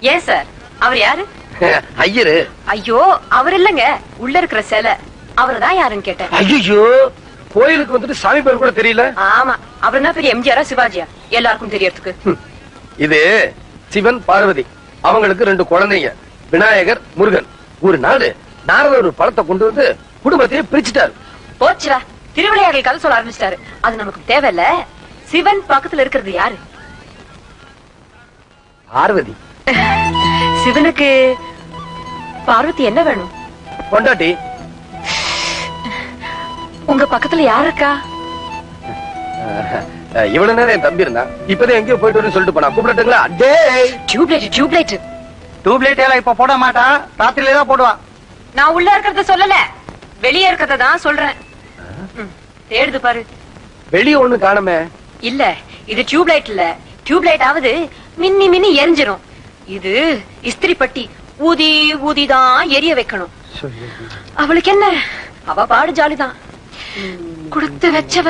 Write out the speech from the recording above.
ஏன் சார்? அவர் யாரு? ஐயரு. ஐயோ அவர் இல்லங்க. உள்ள இருக்கிற சிலை. அவர்தான் யாருன்னு கேட்டேன். ஐயோ கோயிலுக்கு வந்துட்டு சாமி பேர் கூட தெரியல. ஆமா. அவர் என்ன பெரிய எம்ஜிஆரா சிவாஜியா? எல்லாருக்கும் தெரியறதுக்கு. இது சிவன் பார்வதி. அவங்களுக்கு ரெண்டு குழந்தைங்க. விநாயகர் முருகன். ஒரு நாள் நாரதர் ஒரு பழத்தை கொண்டு வந்து குடும்பத்தையே பிரிச்சுட்டாரு. போச்சுடா. திருவிளையாடல் கதை சொல்ல ஆரம்பிச்சிட்டாரு. அது நமக்கு தேவையில்ல. சிவன் பக்கத்துல இருக்கிறது யாரு? பார்வதி. சிவனுக்கு பார்வதி என்ன வேணும்? பொண்டாட்டி. உங்க பக்கத்துல யார் இருக்கா? இவ்வளவு நேரம் என் தம்பி இருந்தா இப்பதான் எங்கேயோ போயிட்டு சொல்லிட்டு போனா கூப்பிடட்டுங்களா? அடே டியூப்லைட் டியூப்லைட் டியூப்லைட் எல்லாம் இப்ப போட மாட்டான். ராத்திரில தான் போடுவான். நான் உள்ள இருக்கிறத சொல்லல. வெளியே இருக்கிறத தான் சொல்றேன். தேடுது பாரு. வெளிய ஒண்ணு காணுமே. இல்ல இது டியூப்லைட் இல்ல. டியூப்லைட் ஆவது மின்னி மின்னி எரிஞ்சிரும். இது இஸ்திரி பட்டி ஊதி ஊதி தான் எரிய வைக்கணும். அவளுக்கு என்ன? அவ பாடு ஜாலிதான். கொடுத்து வச்சவ